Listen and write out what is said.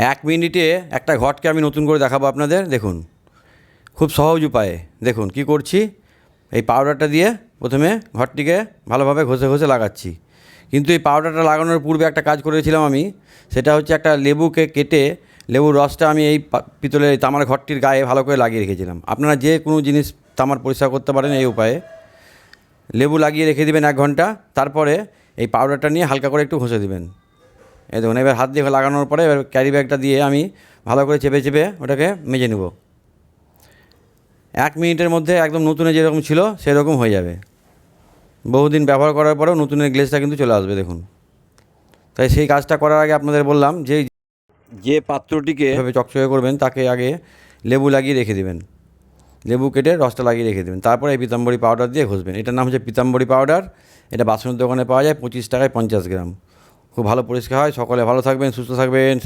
এক মিনিটে একটা ঘটকে আমি নতুন করে দেখাবো আপনাদের, দেখুন। খুব সহজ উপায়ে, দেখুন কি করছি। এই পাউডারটা দিয়ে প্রথমে ঘরটিকে ভালোভাবে ঘষে ঘষে লাগাচ্ছি। কিন্তু এই পাউডারটা লাগানোর পূর্বে একটা কাজ করেছিলাম আমি, সেটা হচ্ছে একটা লেবুকে কেটে লেবুর রসটা আমি এই পা- পিতলের তামার ঘরটির গায়ে ভালো করে লাগিয়ে রেখেছিলাম। আপনারা যে কোনো জিনিস তামার পরিষ্কার করতে পারেন এই উপায়ে। লেবু লাগিয়ে রেখে দিবেন এক ঘণ্টা, তারপরে এই পাউডারটা নিয়ে হালকা করে একটু ঘষে দিবেন। এই দেখুন, এবার হাত দিয়ে লাগানোর পরে এবার ক্যারি ব্যাগটা দিয়ে আমি ভালো করে চেপে চেপে ওটাকে মেজে নেব। এক মিনিটের মধ্যে একদম নতুনে যেরকম ছিল, সেরকম হয়ে যাবে। বহুদিন ব্যবহার করার পরেও নতুনের গ্লেজটা কিন্তু চলে আসবে, দেখুন। তাই সেই কাজটা করার আগে আপনাদের বললাম যে যে পাত্রটিকে এভাবে চকচকে করবেন, তাকে আগে লেবু লাগিয়ে রেখে দেবেন। লেবু কেটে রসটা লাগিয়ে রেখে দেবেন। তারপরে এই পিতাম্বরী পাউডার দিয়ে ঘষবেন। এটার নাম হচ্ছে পিতাম্বরী পাউডার এটা বাসনের দোকানে পাওয়া যায়, পঁচিশ টাকায় পঞ্চাশ গ্রাম। খুব ভালো পরিষ্কার হয়। সকলে ভালো থাকবেন সুস্থ থাকবেন।